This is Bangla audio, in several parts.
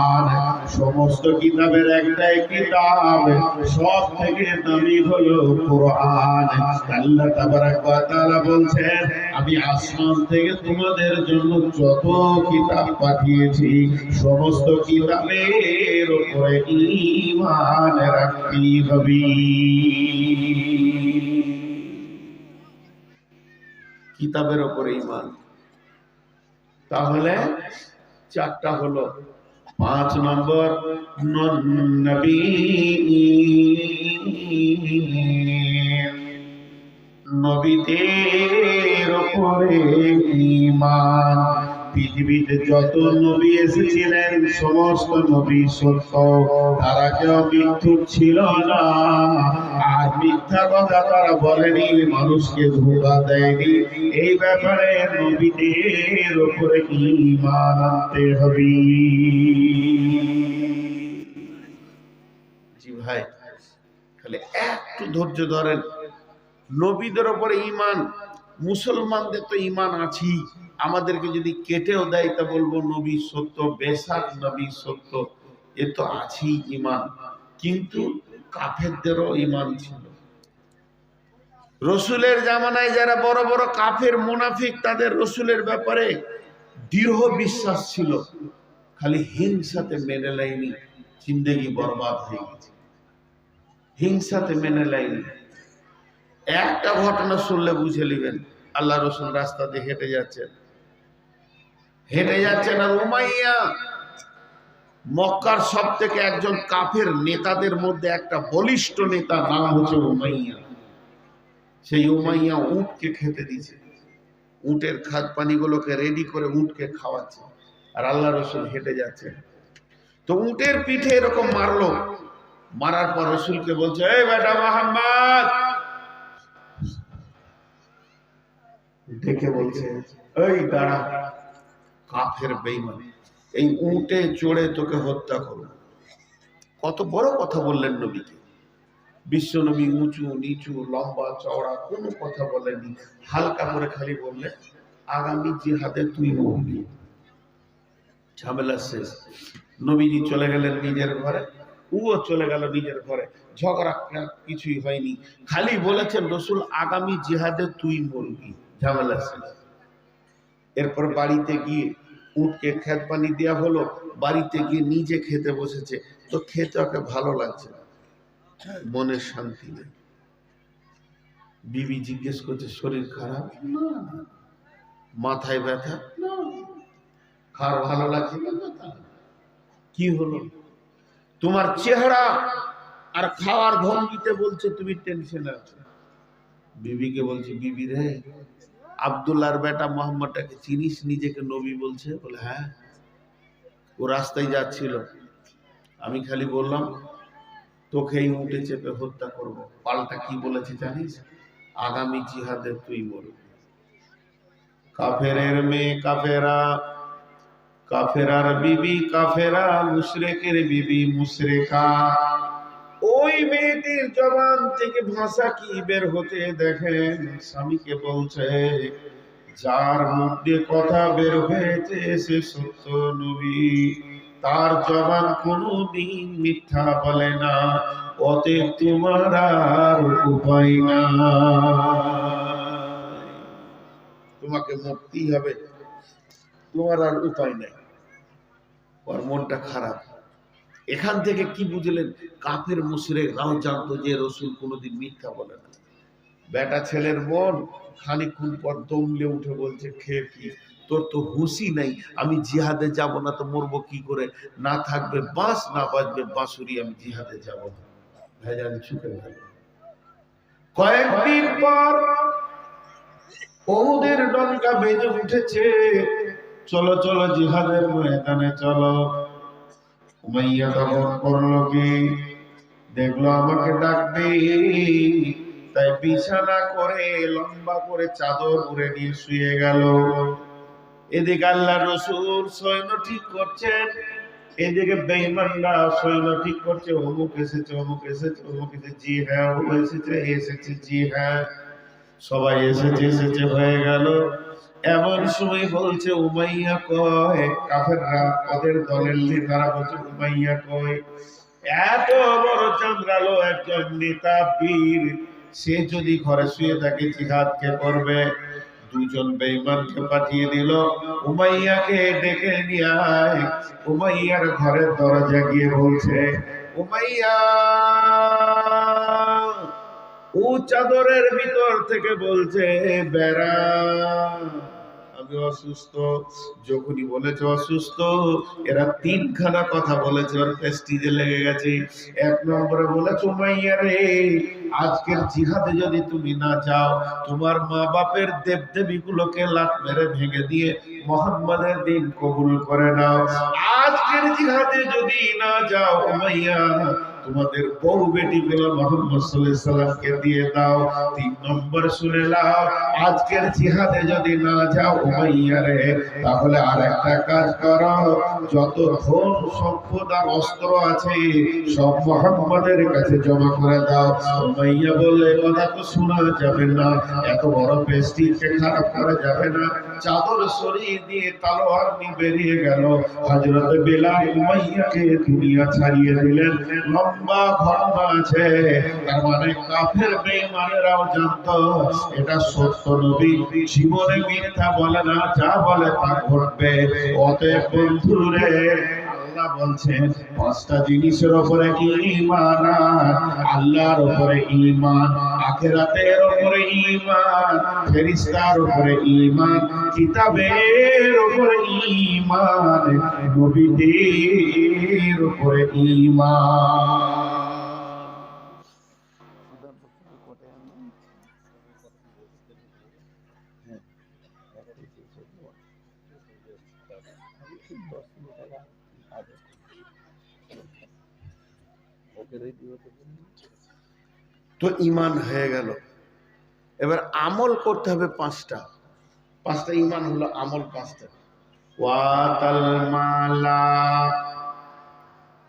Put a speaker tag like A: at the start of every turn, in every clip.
A: আর সমস্ত কিতাবের একটাই কিতাব, সব থেকে দামি হলো কোরআন। আল্লাহ তাবারাক ওয়া তাআলা বলছেন, আমি আসমান থেকে তোমাদের জন্য যত কিতাব পাঠিয়েছি, সমস্ত কিতাবের উপরে ঈমান রাখতেই হবে কিতাবের ওপরে ইমান তাহলে চারটা হলো পাঁচ নম্বর নবী নবীদের ওপরে ঈমান। পৃথিবীতে যত নবী এসেছিলেন, সমস্ত নবী সত্য। তারা কেউ মৃত্যু ছিল না। আর মিথ্যা কথা তারা বলেনি, মানুষকে ধোকা দেয়নি। এই ব্যাপারে নবীদের উপরে ঈমান আনতে হবে। ভাই খালি একটু ধৈর্য ধরেন। নবীদের ওপরে ইমান মুসলমানদের তো ইমান আছেই। আমাদেরকে যদি কেটেও দেয় তা বলব, নবী সত্য বেশাক নবী সত্য, এ তো আছেই ইমান কিন্তু কাফেরদেরও ইমান ছিল। রসুলের জামানায় যারা বড় বড় কাফের মুনাফিক, তাদের রসুলের ব্যাপারে দৃঢ় বিশ্বাস ছিল। খালি হিংসাতে মেনে লাইনি জিন্দেগি বরবাদ হয়ে গেছে। হিংসাতে মেনে লাইনি একটা ঘটনা শুনলে বুঝে নেবেন। আল্লাহ রসুল রাস্তা দিয়ে হেঁটে যাচ্ছেন। হেঁটে যাচ্ছেন আর উমাইয়া মক্কার সব থেকে একজন কাফের নেতাদের মধ্যে একটা বলিষ্ঠ নেতা, নাম হচ্ছে উমাইয়া। সেই উমাইয়া উটকে খেতে দিছে উটের খাদ পানিগুলোকে রেডি করে উটকে খাওয়াচ্ছে। আর আল্লাহ রসুল হেঁটে যাচ্ছে তো উটের পিঠে এরকম মারলো। মারার পর রসুলকে বলছে, এই বেটা মোহাম্মদ ডেকে বলছে, এই দাঁড়া, কাফের বেইমান এই উটে চড়ে তোকে হত্যা করো কত বড় কথা বললেন নবীকে। বিশ্ব নবী উঁচু, নিচু, লম্বা, চওড়া, কোনো কথা বলেনি হালকা করে খালি বললে আগামী জিহাদে তুই মরবি। ঝামেলা শেষ। নবীজি চলে গেলেন নিজের ঘরে, উও চলে গেল নিজের ঘরে। ঝগড়া কিছুই হয়নি। খালি বলেছেন, রসুল, আগামী জিহাদে তুই মরবি। ঝামেলা শেষ এরপর বাড়িতে গিয়ে উঠকে খেত পানি দেওয়া হলো বাড়িতে গিয়ে নিজে খেতে বসেছে। তো খেতে ওকে ভালো লাগছে না। মনের শান্তি নেই। বিবি জিজ্ঞেস করছে শরীর খারাপ। মাথায় ব্যথা? খাওয়ার ভালো লাগছে। কি হলো? তোমার চেহারা আর খাওয়ার ভঙ্গিতে বলছে তুমি টেনশনে আছো। বিবিকে বলছে বিবি রে আবদুল্লাহর বেটা মোহাম্মদটাকে চিনিস? নিজেকে নবী বলছে। বলে হ্যাঁ। ও রাস্তায় যাচ্ছিল। আমি খালি বললাম তোকে এই উঠে চেপে হত্যা করব। পাল্টা কি বলেছে জানিস? আগামী জিহাদে তুই মরবি। কাফেরের মেয়ে কাফেরা, কাফেরার বিবি কাফেরা, মুশরেকের বিবি মুশরেকা। ওই মেয়েটির জবান থেকে ভাষা কি বের হতে দেখেন স্বামীকে বলছে, যার মধ্যে কথা বের হয়েছে, সে সত্য নবী। তার জবান কোনো দিন মিথ্যা বলে না, অতএব তোমার আর উপায় না তোমাকে মরতেই হবে, তোমার আর উপায় নেই। ওর মনটা খারাপ। এখান থেকে কি বুঝলেন? কাফের মুশরেকরাও জানতো যে রসুল কোনোদিন মিথ্যা বলে না। বেটা ছেলের মন খানিক্ষণ পর দমলে উঠে বলছে খেয়ে কি? তোর তো হুঁশি নাই। আমি জিহাদে যাব না তো মরবো কি করে? না থাকবে বাঁশ, না বাজবে বাঁশুরি, আমি জিহাদে যাব না। ভেজাল চুকে কয়েকদিন পর ওদের ডঙ্কা বেজে উঠেছে। চলো চলো জিহাদের ময়দানে চলো। উমাইয়া তখন করল কি, দেখল আমাকে ডাকবে তাই বিছানা করে লম্বা করে চাদর উড়ে নিয়ে শুয়ে গেল। এদিকে আল্লাহ রসুল সৈন্য ঠিক করছেন, এদিকে বেইমানরা সৈন্য ঠিক করছে, অমুক এসেছে অমুক এসেছে অমুক এসেছে, জি হ্যাঁ অমুক এসেছে এসেছে, জি হ্যাঁ। সবাই এসেছে এসেছে, হয়ে গেল। এমন সময় বলছে, উমাইয়া কয়? কাফেররা ওদের দলের নেতারা বলছে, উমাইয়া কয়? এত বড় চন্দ্রালো একজন নেতা বীর, সে যদি ঘরে শুয়ে থাকে, জিহাদ কে করবে? দুজন বেঈমানকে পাঠিয়ে দিল। উমাইয়াকে ডেকে নিয়ে আয়। উমাইয়ার ঘরের দরজা গিয়ে বলছে, উমাইয়া, ও চাদরের ভিতর থেকে বলছে, বেড়া আমি অসুস্থ যখনই বলেছে অসুস্থ। এরা তিনখানা কথা বলেছে, ওর প্রেস্টিজে লেগে গেছে। এক নম্বরে বলেছে, মাইয়া রে, আজকের জিহাদে যদি তুমি না যাও, তোমার মা বাপের দেব দেবীগুলোকে লাত মেরে ভেঙে দিয়ে মোহাম্মদের দিন কবুল করে নাও। আজকের জিহাদে যদি না যাও, মাইয়া তোমাদের বউ বেটি গুলো মোহাম্মদ সাল্লামকে দিয়ে দাও। তিন নম্বর শুনে নাও আজকের জিহাদে যদি না যাও উমাইয়া রে, তাহলে আর একটা কাজ করো। যত ধন, সম্পদ আর অস্ত্র আছে, সব মোহাম্মদের কাছে জমা করে দাও। উমাইয়া বললে, কথা তো শোনা যাবে না, এত বড় পেস্টিকে খারাপ করা যাবে না। চাদর সরিয়ে দিয়ে তালোয়ার নিয়ে বেরিয়ে গেল। হযরত বেলাল উমাইয়াকে দুনিয়া ছাড়িয়ে দিলেন। লম্বা ঘটনা আছে। তার মানে কাফের বেঈমানেরাও জানত, এটা সত্য নবী। জীবনে মিথ্যা বলে না, যা বলে তা ঘটবে। অতএব বন্ধুরে আল্লাহ বলছেন, পাঁচটা জিনিসের উপরে কি ঈমান আল্লাহর উপরে ঈমান, আখিরাতের উপরে ঈমান, ফেরেশতার উপরে ঈমান, কিতাবের উপরে ঈমান, নবীদের উপরে ঈমান। তো ইমান হয়ে গেল এবার আমল করতে হবে পাঁচটা পাঁচটা ইমান হলো আমল পাঁচটা ওয়াতাল মালা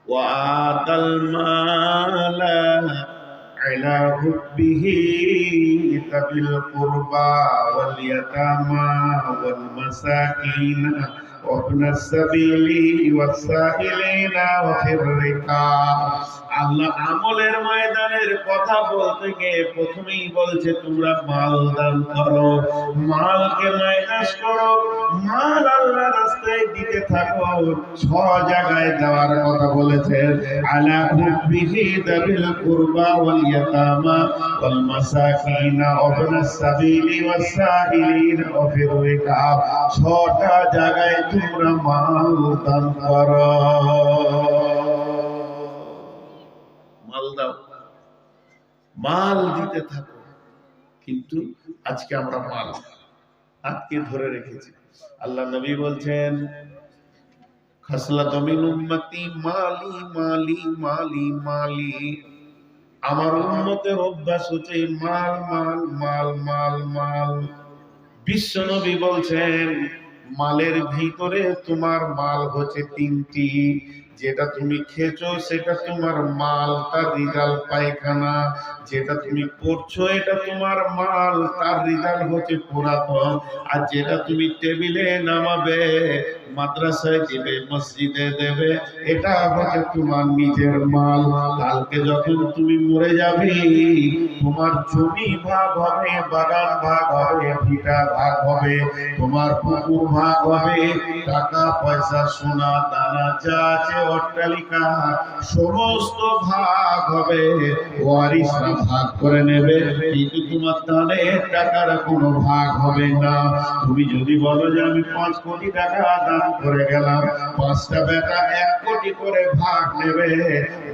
A: ওয়াতাল মালা على حبه ذوي القربى واليتامى والمساكين وابن السبيل والسائلين وفي الرقاب আল্লাহ আমলের ময়দানের কথা বলতে গিয়ে প্রথমেই বলছে, তোমরা মাল দান করো, মালকে মাইনাস করো, মাল আল্লাহ রাস্তায় দিতে থাকো, ছ জায়গায় দেওয়ার কথা বলেছে। আলা হুব্বিহি দাবিল কুরবা ওয়াল ইয়াতামা ওয়াল মাসাকিন ওয়াবনাস সাবিলি ওয়াস সাইলিন ওয়া ফির রিকাব ছটা জায়গায় তোমরা মাল দান করো। মাল দাও। মাল দিতে থাকো, কিন্তু আজকে আমরা মাল আজকে ধরে রেখেছি। আল্লাহ নবী বলছেন আমার উম্মতের অভ্যাস হচ্ছে মাল মাল মাল মাল মাল। বিশ্ব নবী বলছেন, মালের ভিতরে তোমার মাল হচ্ছে তিনটি। যেটা তুমি খেয়েছো, সেটা তোমার মাল তার রিজাল্ট পায়খানা। যেটা তুমি পড়ছো এটা তোমার মাল তার রিজাল্ট হচ্ছে পুরাতন। আর যেটা তুমি টেবিলে নামাবে, মাদ্রাসায় দেবে, মসজিদে দেবে, এটা হচ্ছে তোমার নিজের মাল। কালকে যখন তুমি মরে যাবে, তোমার জমি ভাগ হবে, বাগান ভাগ হবে, ভিটা ভাগ হবে, তোমার পুকুর ভাগ হবে টাকা পয়সা সোনা দানা যা আছে অট্টালিকা সমস্ত ভাগ হবে। ওয়ারিসরা ভাগ করে নেবে, কিন্তু তোমার দানের টাকার কোনো ভাগ হবে না। তুমি যদি বলো যে আমি পাঁচ কোটি টাকা দান করে গেলাম, পাঁচটা বেটা এক কোটি করে ভাগ নেবে,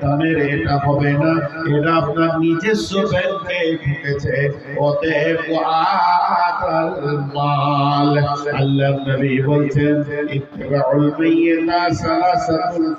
A: দানের এটা হবে না। এটা আপনার নিজস্ব ব্যাংকে ঢুকেছে। অতএব আল্লাহ নবী বলছেন, ইত্তিবাউল মাইয়িতা সালাসাতুল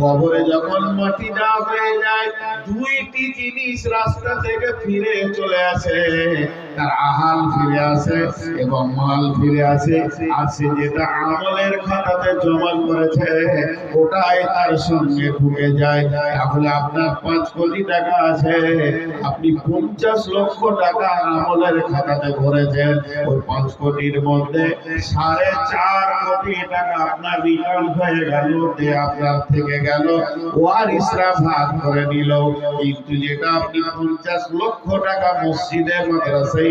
A: কবরে যখন মাটি না হয়ে যায় দুইটি জিনিস রাস্তা থেকে ফিরে চলে আসে। তার আহাল ফিরে আসে এবং মাল ফিরে আসে। আর সে যেটা আমলের খাতাতে জমা করেছে, ওটাই তার সঙ্গে ঢুকে যায়। তাহলে আপনার পাঁচ কোটি টাকা আছে। আপনি পঞ্চাশ লক্ষ টাকা আমলের খাতাতে ভরেছেন। ওই পাঁচ কোটির মধ্যে সাড়ে চার কোটি টাকা আপনার রিটার্ন হয়ে গেল, যে আপনার থেকে গেল। ওয়ারিসরা ভাগ করে নিল। কিন্তু যেটা আপনি পঞ্চাশ লক্ষ টাকা মসজিদে, মাদ্রাসায়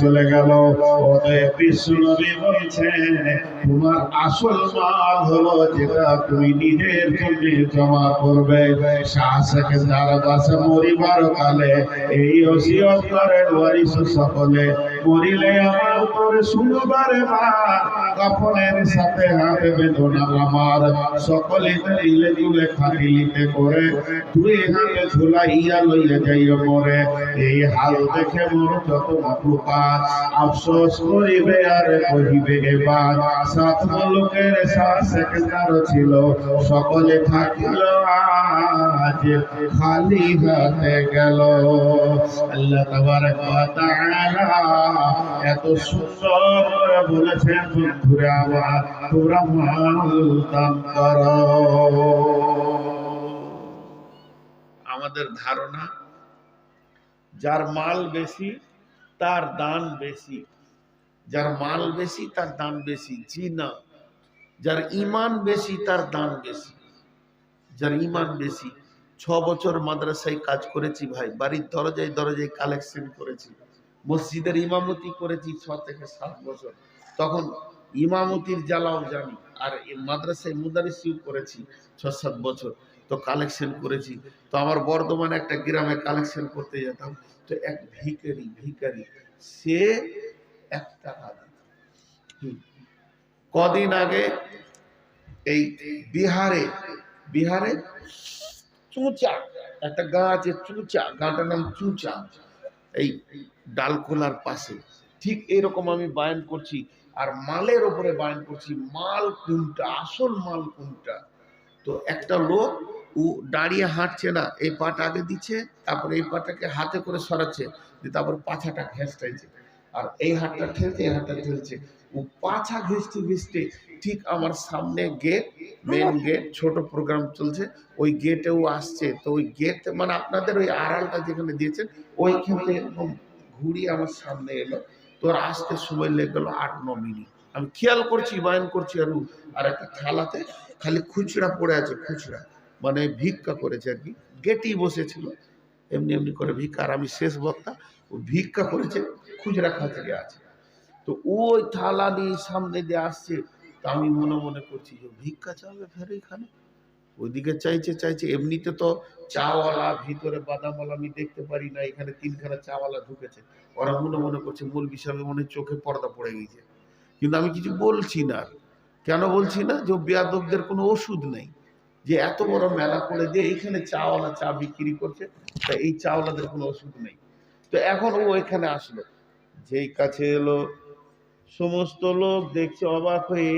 A: চলে গেল। তোমার আসল মাল হলো যেটা তুমি নিজের জন্য জমা করবে। মরিবার কালে এই সকলে মরিলে আমার উপরে শুনবারে কাপড়ের সাথে হাতে বেদনা আমার। সকলে দিলে করে দুই হাতে ঝুলাইয়া লইয়া যাইও মরে এই হাল দেখে মোর যত মাতৃকা আফসোস করিবে আর কহিবে এবার সাত লোকের সাত সেকেন্ডার ছিল। সকলে থাকিল আজ। খালি হাতে গেল। আল্লাহ তাবারক ওয়া তাআলা এত সুন্দর করে বলেছেন, বন্ধুরা তোমরা মাল দান করো। আমাদের ধারণা, যার মাল বেশি, তার দান বেশি। যার মাল বেশি, তার দান বেশি। জি না। যার ইমান বেশি, তার দান বেশি। যার ইমান বেশি। ছ বছর মাদ্রাসায় কাজ করেছি ভাই। বাড়ির দরজায় দরজায় কালেকশন করেছি। মসজিদের ইমামতি করেছি ছ থেকে সাত বছর। তখন ইমামতির জ্বালাও জানি। আর মাদ্রাসায় মুদারিসিও করেছি ছ সাত বছর। তো কালেকশন করেছি। তো আমার বর্ধমানে একটা গ্রামে কালেকশন করতে যেতাম। তো এক ভিখারি ভিখারি, সে এক টাকা কদিন আগে এই বিহারে বিহারে চুঁচা, একটা গা আছে চুঁচা, গাটার নাম চুঁচা, এই ডালখোলার পাশে। ঠিক এরকম আমি বায়ান করছি আর মালের ওপরে বায়ান করছি, মাল কোনটা, আসল মাল কোনটা? তো একটা লোক ও দাঁড়িয়ে হাঁটছে না, এই পাটা আগে দিচ্ছে, তারপরে এই পাটাকে হাতে করে সরাচ্ছে, দিয়ে তারপর পাছাটা ঘেঁষটাইছে। আর এই হাতটা ঠেলছে, এই হাতটা ঠেলছে। ও পাছা ঘেঁষতে ঘেঁষতে ঠিক আমার সামনে গেট মেন গেট ছোট প্রোগ্রাম চলছে। ওই গেটেও আসছে। তো ওই গেট মানে আপনাদের ওই আড়ালটা যেখানে দিয়েছেন, ওইখান থেকে এরকম ঘুরিয়ে আমার সামনে এলো। তোর আসতে সময় লেগে গেলো আট, ন মিনিট। আমি খেয়াল করছি, বায়ন করছি আর আর একটা থালাতে খালি খুচরা পড়ে আছে, খুচরা। মানে ভিক্ষা করেছে আর কি। গেটেই বসেছিল। এমনি এমনি করে ভিক্ষা। আর আমি শেষ বক্তা, ও ভিক্ষা করেছে, খুচরা খাতিরে আছে। তো ওই থালা নিয়ে সামনে দিয়ে আসছে। তা আমি মনে মনে করছি যে ভিক্ষা চাবে ফের এখানে? ওইদিকে চাইছে চাইছে। এমনিতে তো চাওয়ালা, ভিতরে বাদামওয়ালা আমি দেখতে পারি না। এখানে তিনখানা চাওয়ালা ঢুকেছে। ওরা মনে মনে করছে মূল বিষয়ে মনে চোখে পর্দা পড়ে গেছে। কিন্তু আমি কিছু বলছি না। কেন বলছি না? যে বেয়াদবদের কোনো ওষুধ নেই। যে এত বড় মেলা করে যে এইখানে চাওয়ালা চা বিক্রি করছে, তা এই চাওয়ালাদের কোনো ওষুধ নেই। তো এখন ও এখানে আসলো। যেই কাছে এলো, সমস্ত লোক দেখছে, অবাক হয়ে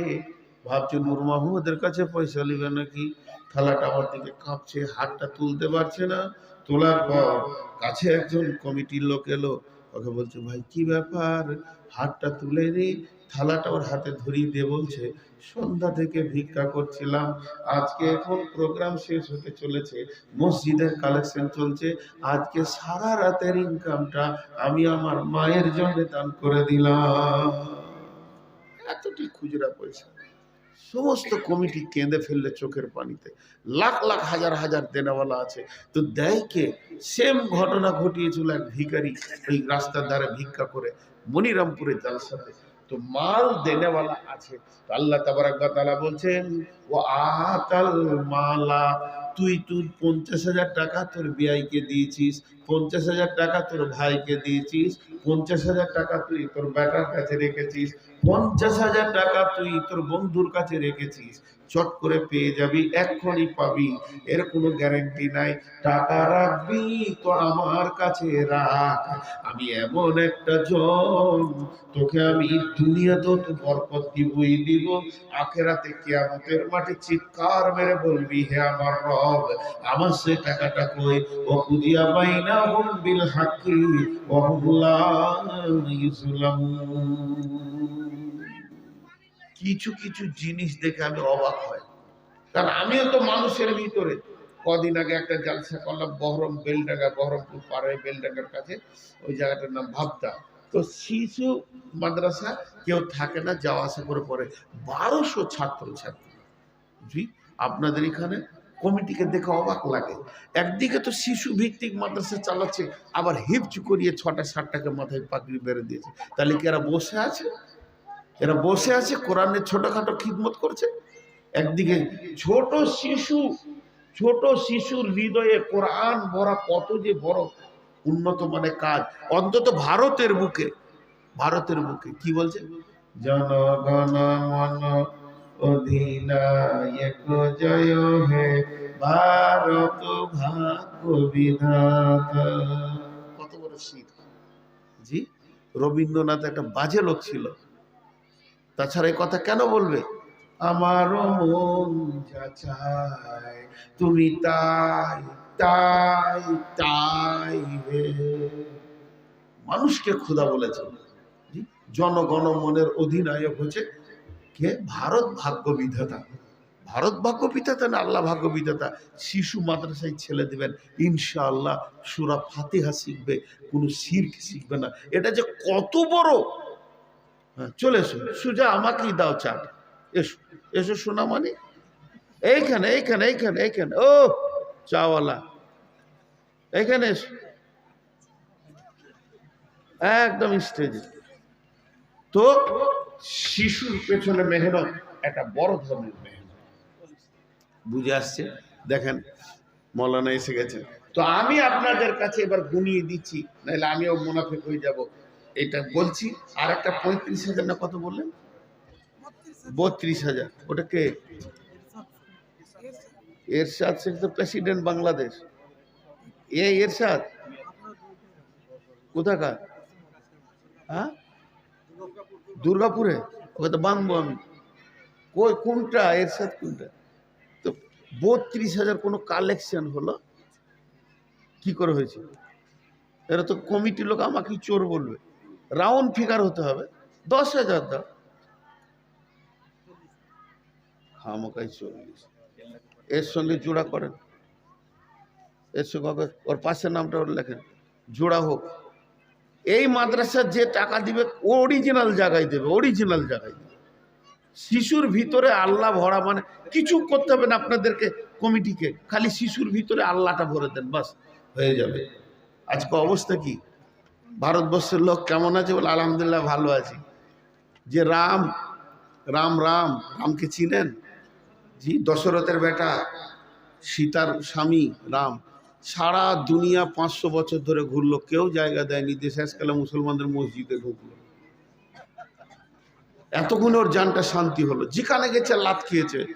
A: ভাবছে, নূর মাহমুদের কাছে পয়সা নেবে নাকি? থালাটা আমার দিকে কাঁপছে, হাতটা তুলতে পারছে না। তোলার পর কাছে একজন কমিটির লোক এলো। ওকে বলছে, ভাই, কি ব্যাপার? হাতটা তুলে নি থালাটা ওর হাতে ধরিয়ে দিয়ে বলছে, সন্ধ্যা থেকে ভিক্ষা করছিলাম, আজকে এখন প্রোগ্রাম শেষ হতে চলেছে, মসজিদের কালেকশন চলছে, আজকে সারা রাতের ইনকামটা আমি আমার মায়ের জন্য দান করে দিলাম। এতটি খুচরা পয়সা, সমস্ত কমিটি কেঁদে ফেললে চোখের পানিতে। লাখ লাখ, হাজার হাজার দেনাওয়ালা আছে। তো দেয় কে? সেম ঘটনা ঘটিয়েছিল এক ভিখারি এই রাস্তার ধারে ভিক্ষা করে মনিরামপুরে জালসাতে। তো মাল দেনেওয়ালা আছে। আল্লাহ তাবারাক তাআলা বলছেন ও আতাল মালা, তুই তুই পঞ্চাশ হাজার টাকা তোর বিআইকে দিয়েছিস পঞ্চাশ হাজার টাকা তোর ভাইকে দিয়েছিস, পঞ্চাশ হাজার টাকা তুই তোর বেটার কাছে রেখেছিস, পঞ্চাশ হাজার টাকা তুই তোর বন্ধুর কাছে রেখেছিস, চট করে পেয়ে যাবি, এক্ষুনি পাবি, এর কোনো গ্যারান্টি নাই, টাকা রাখবি, তো আমার কাছে রাখ, আমি এমন একটা জন, তোকে আমি দুনিয়াতেও তো বরকত দিবই দিব, আখেরাতে কিয়ামতের মাঠে চিৎকার মেরে বলবি, হে আমার রব, আমার সে টাকাটা কই? ও কুদিয়া বাইনা হুম বিল হাকি ও হুল্লা কিছু কিছু জিনিস দেখে আমি অবাক হয়। কারণ আমিও তো মানুষের ভিতরে। কদিন আগে একটা জালসা করলাম বহরম বেলডাঙ্গা বহরমপুর পাড়ায় বেলডাঙ্গার কাছে। ওই জায়গাটার নাম ভাবতা তো শিশু মাদ্রাসা কেউ থাকে না, যাওয়া আসা করে পরে বারোশো ছাত্র ছাত্রী আপনাদের এখানে কমিটিকে দেখে অবাক লাগে। একদিকে তো শিশু ভিত্তিক মাদ্রাসা চালাচ্ছে, আবার হিপচ করিয়ে ছটা সাতটাকে মাথায় পাকড়ি বেড়ে দিয়েছে। তাহলে কি এরা বসে আছে? এরা বসে আছে, কোরআনের ছোটখাটো খিদমত করছে? একদিকে ছোট শিশু, ছোট শিশুর হৃদয়ে কোরআন ভরা কত যে বড় উন্নত মানে কাজ। অন্তত ভারতের বুকে ভারতের বুকে, কি বলছে? জনগণ মন অধিনায়ক জয় হে ভারত ভাগ্য বিধাতা। কত বড় শীত। জি? রবীন্দ্রনাথ একটা বাজে লোক ছিল। তাছাড়া এই কথা কেন বলবে? আমারও মন যা চায় তুমি তাই তাই তাই হে। মানুষকে ক্ষুধা বলেছে। জি? জনগণ মনের অধিনায়ক হচ্ছে কে? ভারত ভাগ্য বিধাতা ভারত ভাগ্য বিধাতা না আল্লাহ ভাগ্য বিধাতা শিশু মাদ্রাসায় ছেলে দেবেন, ইনশাআল্লাহ সুরা ফাতিহা শিখবে, কোনো শির্ক শিখবে না। এটা যে কত বড়! হ্যাঁ চলে এসো। সুজা, আমাকেই দাও চাট। এসো এসো সোনা মানে এইখানে এইখানে এইখানে এইখানে। ও, চাওয়ালা। এইখানে এসো। একদম স্টেজে তো শিশুর পেছনে মেহনত একটা বড় ধরনের মেহনত। বুঝে আসছে? দেখেন, মৌলানা এসে গেছে তো আমি আপনাদের কাছে এবার গুনিয়ে দিচ্ছি, নাহলে আমিও মুনাফেক হয়ে যাব। এটা বলছি, আর একটা পঁয়ত্রিশ হাজার না কত বললেন? বত্রিশ হাজার। ওটা কে? এরশাদ শেখ তো প্রেসিডেন্ট বাংলাদেশ। এ এরশাদ? কোথাকার? হ্যাঁ? দুর্গাপুরে? ওকে তো বাঁধবো আমি কই, কোনটা? এরশাদ কোনটা? তো বত্রিশ হাজার কোনো কালেকশন হলো? কি করে হয়েছে? এরা তো কমিটির লোক, আমাকে চোর বলবে। রাউন্ড ফিগার হতে হবে। দশ হাজার দাও। খামোকাই চল্লিশ। এর সঙ্গে জোড়া করেন। এর সঙ্গে ওর পাশের নামটা ওর লেখেন। জোড়া হোক। এই মাদ্রাসার যে টাকা দিবে অরিজিনাল জায়গায় দেবে অরিজিনাল জায়গায় দেবে। শিশুর ভিতরে আল্লাহ ভরা মানে কিছু করতে হবে না, আপনাদেরকে কমিটিকে। খালি শিশুর ভিতরে আল্লাহটা ভরে দেন, বাস, হয়ে যাবে। আজকে অবস্থা কি? ভারতবর্ষের লোক কেমন আছে? বলে, আলহামদুলিল্লাহ, ভালো আছি। যে রাম রাম রাম, রামকে চিনেন? জি, দশরথের বেটা, সীতার স্বামী, রাম। সারা দুনিয়া পাঁচশো বছর ধরে ঘুরলো, কেউ জায়গা দেয়নি যে শেষকালে মুসলমানদের মসজিদে ঢুকলো। এতক্ষণ ওর জানটা শান্তি হলো। যেখানে গেছে লাত খেয়েছে।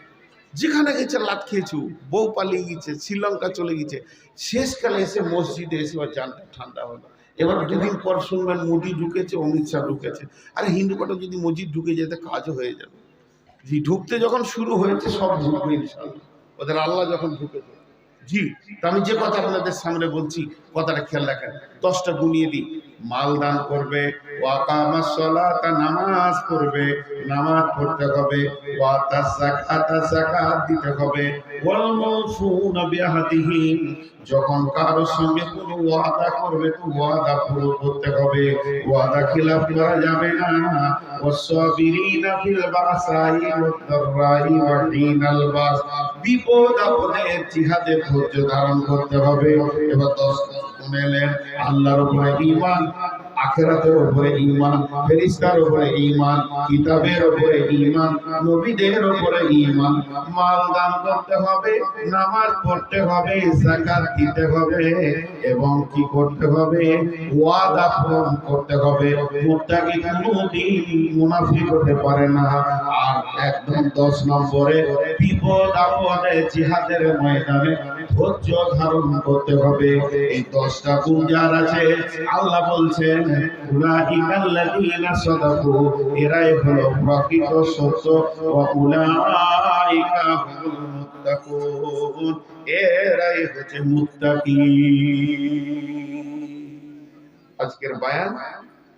A: যেখানে গেছে লাত খেয়েছে, বউ পালিয়ে গেছে, শ্রীলঙ্কা চলে গেছে। শেষকালে এসে মসজিদে এসে ওর জানটা ঠান্ডা হলো। এবার দুদিন পর শুনবেন মোদি ঢুকেছে, অমিত শাহ ঢুকেছে। আরে হিন্দু কটা যদি মসজিদ ঢুকে যেতে কাজও হয়ে যাবে। ঢুকতে যখন শুরু হয়েছে, সব ঢুকবে ইনশাল্লাহ। ওদের আল্লাহ যখন ঢুকেছে। জি তো আমি যে কথা আপনাদের সামনে বলছি কথাটা খেয়াল রাখেন। দশটা গুনিয়ে দিই। মাল দান করবে নামাজ পড়বে, নামাজ পড়তে হবে দিতে হবে। যখন কারোর সঙ্গে কোনো ওয়াদা করবে, তো ওয়াদা পুরো করতে হবে। ওয়াদা খিলাফ করা যাবে না। বিপদ ধৈর্য ধারণ করতে হবে। এবার 10 আল্লাহর উপরে আখেরাতের উপরে উপরে কিতাবের উপরে নবীদের উপরে মাল দান করতে হবে, নামাজ পড়তে হবে দিতে হবে এবং কি করতে হবে? ওয়াদা পূরণ করতে হবে। মুত্তাকি কোনোদিন মুনাফিক হতে পারে না। আর একদম 10 নম্বরে বিপদ আপদে জিহাদের ময়দানে ধৈর্য ধারণ করতে হবে। এই দশটা গুণ যার আছে, আল্লাহ বলছেন উলাইকাল্লাযীনা এরাই হলো প্রকৃত সত্য এরাই হচ্ছে মুত্তাকি। আজকের বায়ান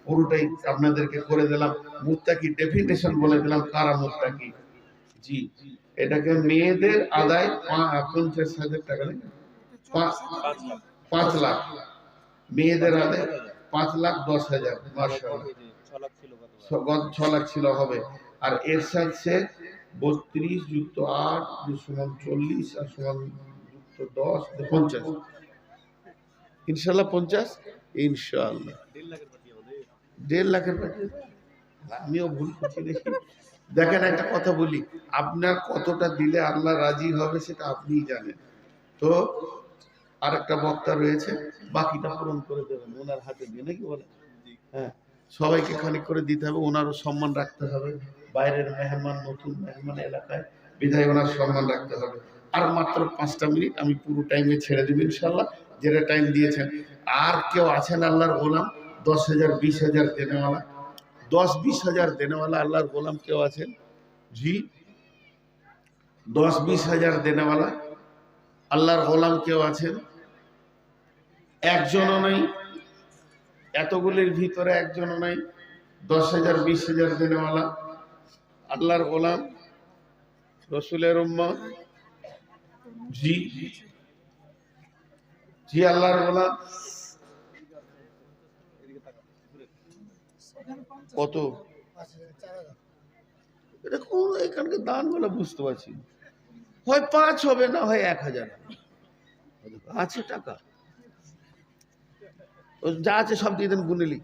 A: পুরোটাই আপনাদেরকে করে দিলাম। মুত্তাকি ডেফিনেশন বলে দিলাম, কারা মুত্তাকি? জি। এটাকে মেয়েদের আদায় পঞ্চাশ হাজার টাকা? পাঁচ লাখ। মেয়েদের আদায় পাঁচ লাখ দশ হাজার। ছ- লাখ ছিল হবে। আর এর সাথে বত্রিশ যুক্ত আট সমান চল্লিশ, আর সমান যুক্ত দশ, পঞ্চাশ। ইনশাল্লাহ পঞ্চাশ? ইনশাল্লাহ দেড় লাখের পাঠিয়ে আমিও ভুল করছি দেখি। দেখেন, একটা কথা বলি, আপনার কতটা দিলে আল্লাহ রাজি হবে সেটা আপনিই জানেন। তো আর একটা বক্তা রয়েছে, বাকিটা পূরণ করে দেবেন, ওনার হাতে দিয়ে, নাকি বলে হ্যাঁ সবাইকে খানিক করে দিতে হবে, ওনারও সম্মান রাখতে হবে, বাইরের মেহমান, নতুন মেহমান এলাকায়, বিধায় ওনার সম্মান রাখতে হবে। আর মাত্র পাঁচটা মিনিট, আমি পুরো টাইমে ছেড়ে দেবো ইনশাল্লাহ যেটা টাইম দিয়েছেন। আর কেউ আছেন আল্লাহর গোলাম, দশ হাজার, বিশ হাজার দেনেওয়ালা দশ বিশ হাজার দেনেওয়ালা আল্লাহর গোলাম কেউ আছেন? জি। দশ বিশ হাজার দেনেওয়ালা আল্লাহর গোলাম কেউ আছেন? একজনও নাই। এতগুলির ভিতরে একজনও নাই। দশ হাজার, বিশ হাজার দেনেওয়ালা আল্লাহর গোলাম, রসুলের উম্মত জি। জি, আল্লাহর গোলাম। কত? এটা কোন এখানকার দানগুলো বুঝতে পারছি। হয় পাঁচ হবে না হয় এক হাজার। আছে টাকা। যা আছে সব দিয়ে দেন গুনে লিখ